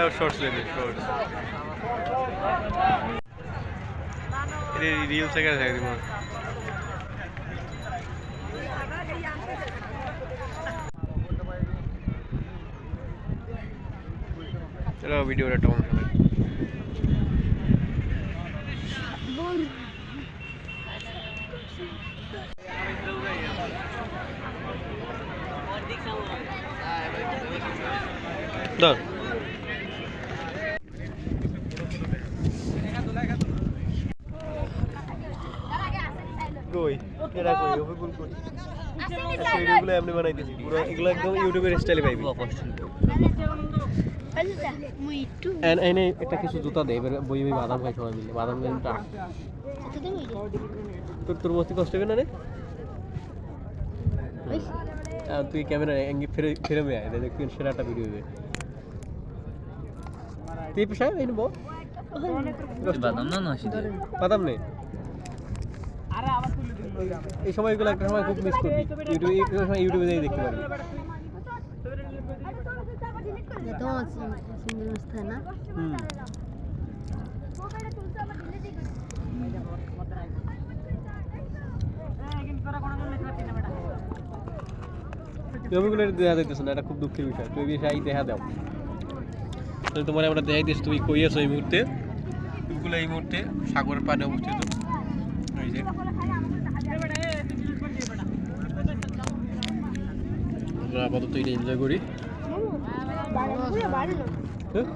এটাও শর্টস লেবে শর্টস এটা রিলস এ গেছে একদম চলো ভিডিওটা টম কই কই এমনি বানাইতেছি পুরো এগুলো একদম ইউটিউবের স্টাইলে পাইবি এনে একটা কিছু জুতা দে এবার বই বই বাদাম খাই সবাই মিলে। বাদাম তোর তোর বসতে কষ্ট হবে না রে? আর তুই ক্যামেরা এঙ্গি ফিরে ফিরে মে আয় দেখ তুই সেরাটা ভিডিও হবে। তুই পেশা এই নেব। বাদাম না বাদাম নেই এই সময়গুলো একটা সময় খুব মিস করবি। ইউটিউবে সময় ইউটিউবে যাই দেখতে হুম। জমিগুলো দেখা এটা খুব দুঃখের বিষয়। দেখা তোমার আমরা দেখাই কই এই মুহূর্তে। এই মুহূর্তে সাগরের পাড়ে অবস্থিত। আমরা আপাতত এটা এনজয় করি হ্যাঁ?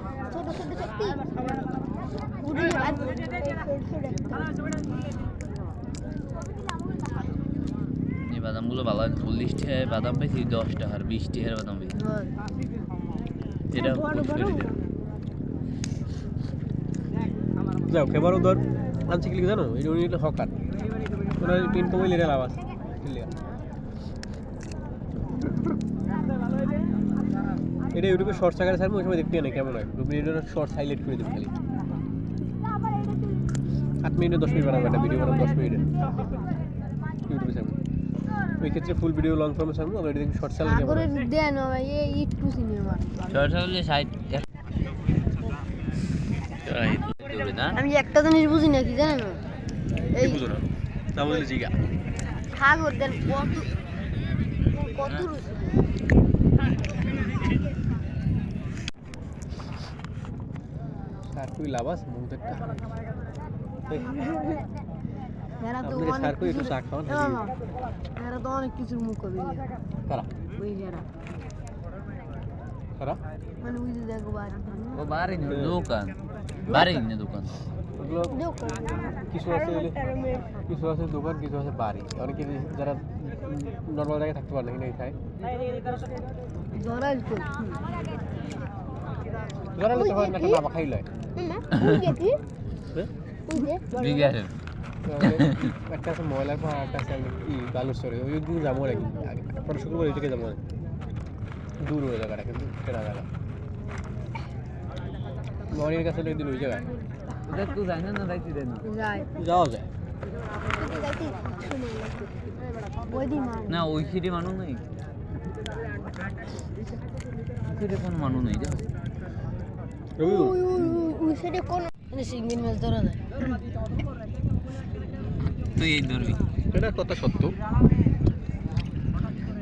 এই বাদামগুলো ভালো চল্লিশ টাকায় বাদাম পাইছি দশ টাকার বিশ টাকার বাদাম পাইছি এটা দে। যাও খেবারও ধর আনছি কি জানো? এই উনি হলো হকার। ওরা টিন কমাইলে এটা লাভ আছে। এটা ইউটিউবে শর্টস আকারে ছাড়বো ওই সময় দেখতে না কেমন হয়। দু মিনিটের শর্টস হাইলাইট করে দেবো খালি। আট মিনিটে দশ মিনিট বানাবো একটা ভিডিও বানাবো দশ মিনিটের ইউটিউবে ছাড়বো। ওই ক্ষেত্রে ফুল ভিডিও লং ফর্মে ছাড়বো আবার এটা শর্টস চালালে কেমন হয়? শর্ট হলে ষাট দেবে না আমি একটা জিনিস বুঝি না কি জানেন এই বুঝো না? না বুঝলে জিগা সাগর দেন কত কত রুচি। সার কই মুখ আপনাদের একটু। কিছু চা খাওয়ান না, না, তো অনেক কিছুর মুখ ওই এরা। কারা মানে ওই যে দেখো বাড়ি ও বাড়ি না দোকান বাড়ি না দোকান ওগুলো কিছু আছে হলে কিছু আছে দোকান কিছু আছে বাড়ি অনেকে যারা নর্মাল জায়গায় থাকতে পারে না কিন্তু খায় জরাইল কই যারা তো হয় না একটা নামা খাই লয় হ্যাঁ? বিঘারের একটা আছে ময়লার পাহাড় একটা আছে ই বালুচরে ওই দিন যাব নাকি আগে পরে শুক্রবার ওইদিকে যাব না দূর ওই জায়গাটা কিন্তু কেনা জায়গা মনির কাছে ওই দিন ওই জায়গায়। ওটা তুই জানি না যাইতে দেন? যাই যাওয়া যায়। না ওই সিটে মানুষ নেই। সিটে কোনো মানুষ নেই ওই ওই কোন মানে সিগমিন মাছ ধরা যায়। তুই এই ধরবি। এটা কথা সত্য ওই সাড়ে কষ্ট তোরে দে না মান আনতে হবে